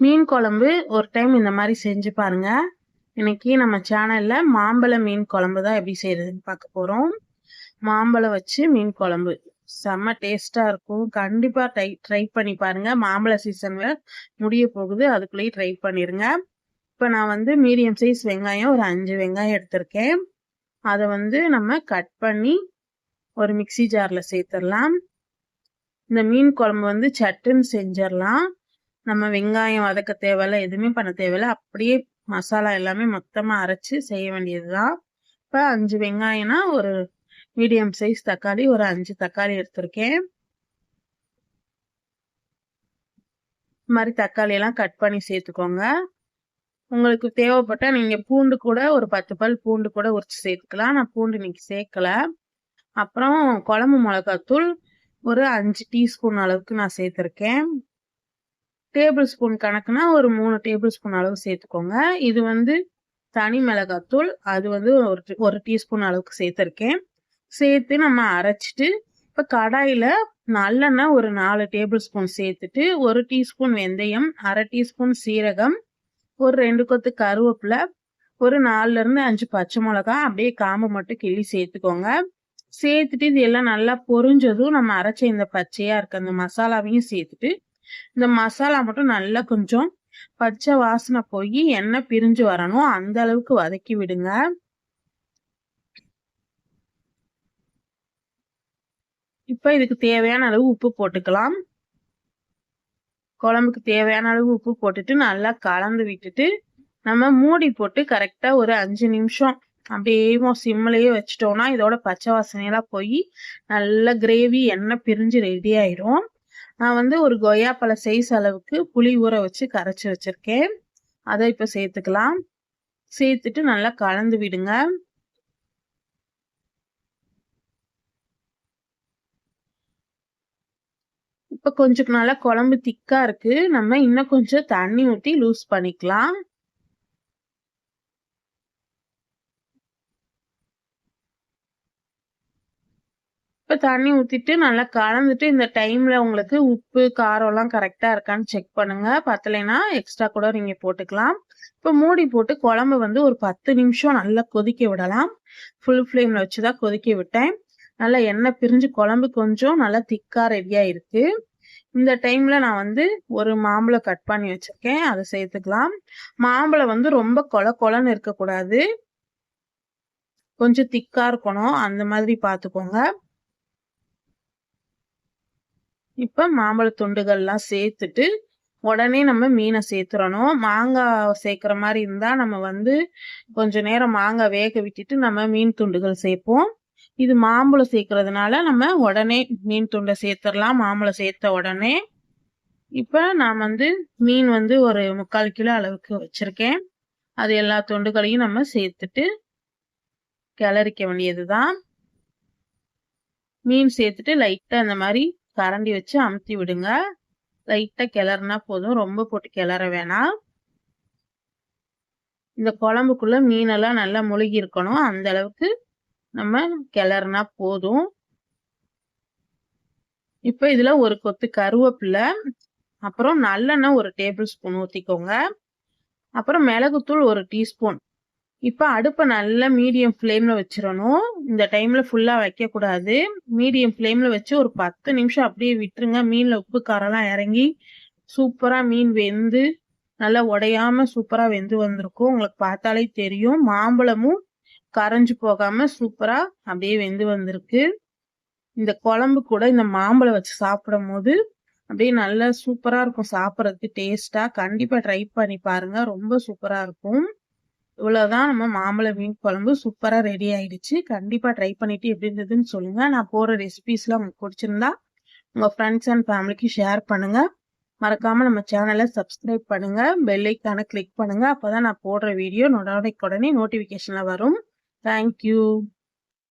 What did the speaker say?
மீன் குழம்பு ஒரு டைம் இந்த மாதிரி செஞ்சு பாருங்க. இன்னைக்கு நம்ம சேனல்ல மாம்பழ மீன் குழம்பு தான் எப்படி செய்யறதுன்னு பார்க்க போறோம். மாம்பழம் வச்சு மீன் குழம்பு. செம்ம டேஸ்டா இருக்கும். கண்டிப்பா ட்ரை ட்ரை பண்ணி பாருங்க. மாம்பழ சீசன்ல முடிய போகுது. அதுக்குள்ளேயே ட்ரை பண்ணிருங்க. இப்போ நான் வந்து மீடியம் சைஸ் வெங்காயம் ஒரு அஞ்சு வெங்காயம் எடுத்திருக்கேன். அதை வந்து நம்ம கட் பண்ணி ஒரு மிக்சி ஜார்ல சேர்த்துடலாம். இந்த மீன் குழம்பு வந்து சட்டுன்னு செஞ்சிடலாம். நம்ம வெங்காயம் வதக்க தேவையில்ல எதுவுமே பண்ண தேவையில்ல. அப்படியே மசாலா எல்லாமே மொத்தமாக அரைச்சி செய்ய வேண்டியது தான் இப்போ அஞ்சு வெங்காயம்னா ஒரு மீடியம் சைஸ் தக்காளி ஒரு அஞ்சு தக்காளி எடுத்திருக்கேன். இது மாதிரி தக்காளியெல்லாம் கட் பண்ணி சேர்த்துக்கோங்க. உங்களுக்கு தேவைப்பட்டால் நீங்கள் பூண்டு கூட ஒரு பத்து பல் பூண்டு கூட உரிச்சு சேர்த்துக்கலாம். நான் பூண்டு இன்னைக்கு சேர்க்கல. அப்புறம் குழம்பு மிளகாத்தூள் ஒரு அஞ்சு டீஸ்பூன் அளவுக்கு நான் சேர்த்துருக்கேன். டேபிள் ஸ்பூன் கணக்குனா ஒரு மூணு டேபிள் ஸ்பூன் அளவு சேர்த்துக்கோங்க. இது வந்து தனி மிளகாத்தூள் அது வந்து ஒரு ஒரு டீஸ்பூன் அளவுக்கு சேர்த்துருக்கேன். சேர்த்து நம்ம அரைச்சிட்டு இப்போ கடாயில் நல்லெண்ணெய் ஒரு நாலு டேபிள் ஸ்பூன் சேர்த்துட்டு ஒரு டீஸ்பூன் வெந்தயம் அரை டீஸ்பூன் சீரகம் ஒரு ரெண்டு கொத்து கருவேப்பிலை ஒரு நாலுலேருந்து அஞ்சு பச்சை மிளகா அப்படியே காம்பு மட்டும் கிள்ளி சேர்த்துக்கோங்க. சேர்த்துட்டு இது எல்லாம் நல்லா பொரிஞ்சதும் நம்ம அரைச்ச இந்த பச்சையாக இருக்க அந்த மசாலாவையும் சேர்த்துட்டு இந்த மசாலா மட்டும் நல்லா கொஞ்சம் பச்சை வாசனை போய் எண்ணெய் பிரிஞ்சு வரணும். அந்த அளவுக்கு வதக்கி விடுங்க. இப்ப இதுக்கு தேவையான அளவு உப்பு போட்டுக்கலாம். குழம்புக்கு தேவையான அளவு உப்பு போட்டுட்டு நல்லா கலந்து விட்டுட்டு நம்ம மூடி போட்டு கரெக்டா ஒரு அஞ்சு நிமிஷம் அப்படியே சிம்மிலேயே வச்சிட்டோம்னா இதோட பச்சை வாசனையெல்லாம் போய் நல்ல கிரேவி எண்ணெய் பிரிஞ்சு ரெடி ஆயிரும். நான் வந்து ஒரு கொய்யாப்பழ சைஸ் அளவுக்கு புளி ஊற வச்சு கரைச்சி வச்சிருக்கேன். அதை இப்போ சேர்த்துக்கலாம். சேர்த்துட்டு நல்லா கலந்து விடுங்க. இப்போ கொஞ்சம் நல்லா குழம்பு திக்காக இருக்குது நம்ம இன்னும் கொஞ்சம் தண்ணி ஊற்றி லூஸ் பண்ணிக்கலாம். இப்போ தண்ணி ஊற்றிட்டு நல்லா கலந்துட்டு இந்த டைமில் உங்களுக்கு உப்பு காரம்லாம் கரெக்டாக இருக்கான்னு செக் பண்ணுங்கள் பத்தலைன்னா எக்ஸ்ட்ரா கூட நீங்கள் போட்டுக்கலாம். இப்போ மூடி போட்டு குழம்பு வந்து ஒரு பத்து நிமிஷம் நல்லா கொதிக்க விடலாம். ஃபுல் ஃப்ளேமில் வச்சு தான் கொதிக்க விட்டேன். நல்லா எண்ணெய் பிரிஞ்சு குழம்பு கொஞ்சம் நல்லா திக்காக ரெடியாக இருக்குது இந்த டைமில் நான் வந்து ஒரு மாம்பழம் கட் பண்ணி வச்சுருக்கேன். அதை சேர்த்துக்கலாம். மாம்பழம் வந்து ரொம்ப கொல கொலன்னு இருக்கக்கூடாது. கொஞ்சம் திக்காக இருக்கணும். அந்த மாதிரி பார்த்துக்கோங்க. இப்போ மாம்பழ துண்டுகள்லாம் சேர்த்துட்டு உடனே நம்ம மீனை சேர்த்துறணும். மாங்காய் சேர்க்குற மாதிரி இருந்தால் நம்ம வந்து கொஞ்ச நேரம் மாங்காய் வேக விட்டுட்டு நம்ம மீன் துண்டுகள் சேர்ப்போம். இது மாம்பழம் சேர்க்கறதுனால நம்ம உடனே மீன் துண்டை சேர்த்துடலாம். மாம்பழம் சேர்த்த உடனே இப்போ நான் வந்து மீன் வந்து ஒரு முக்கால் கிலோ அளவுக்கு வச்சுருக்கேன். அது எல்லா துண்டுகளையும் நம்ம சேர்த்துட்டு கிளறிக்க வேண்டியது தான் மீன் சேர்த்துட்டு லைட்டாக அந்த மாதிரி கரண்டி வச்சு அமுத்தி விடுங்க. லைட்டாக கிளறுனா போதும். ரொம்ப போட்டு கிளற வேணாம். இந்த குழம்புக்குள்ள மீனெல்லாம் நல்லா முழுகி இருக்கணும். அந்த அளவுக்கு நம்ம கிளறுனா போதும். இப்போ இதில் ஒரு கொத்து கருவேப்பிலை அப்புறம் நல்லெண்ணெய் ஒரு டேபிள் ஸ்பூன் ஊற்றிக்கோங்க அப்புறம் மிளகுத்தூள் ஒரு டீஸ்பூன். இப்போ அடுப்பை நல்லா மீடியம் ஃப்ளேமில் வச்சிடணும். இந்த டைமில் ஃபுல்லாக வைக்கக்கூடாது. மீடியம் ஃப்ளேமில் வச்சு ஒரு பத்து நிமிஷம் அப்படியே விட்டுருங்க. மீனில் உப்பு காரெல்லாம் இறங்கி சூப்பராக மீன் வெந்து நல்லா உடையாமல் சூப்பராக வெந்து வந்திருக்கும். உங்களுக்கு பார்த்தாலே தெரியும். மாம்பழமும் கரைஞ்சு போகாமல் சூப்பராக அப்படியே வெந்து வந்திருக்கு. இந்த குழம்பு கூட இந்த மாம்பழம் வச்சு சாப்பிடும் போது அப்படியே நல்லா சூப்பராக இருக்கும். சாப்பிட்றதுக்கு டேஸ்ட்டாக கண்டிப்பாக ட்ரை பண்ணி பாருங்க. ரொம்ப சூப்பராக இருக்கும். இவ்வளவுதான் நம்ம மாம்பழ மீன் குழம்பு சூப்பரா ரெடி ஆயிடுச்சு. கண்டிப்பா ட்ரை பண்ணிட்டு எப்படி இருந்ததுன்னு சொல்லுங்க. நான் போற ரெசிபிஸ்லாம் உங்களுக்கு பிடிச்சிருந்தா உங்க ஃப்ரெண்ட்ஸ் அண்ட் ஃபேமிலிக்கு ஷேர் பண்ணுங்க. மறக்காம நம்ம சேனலை சப்ஸ்கிரைப் பண்ணுங்க. பெல்லைக்கான கிளிக் பண்ணுங்க. அப்பதான் நான் போடுற வீடியோ உடனே உடனே நோட்டிபிகேஷன்ல வரும். தேங்க்யூ.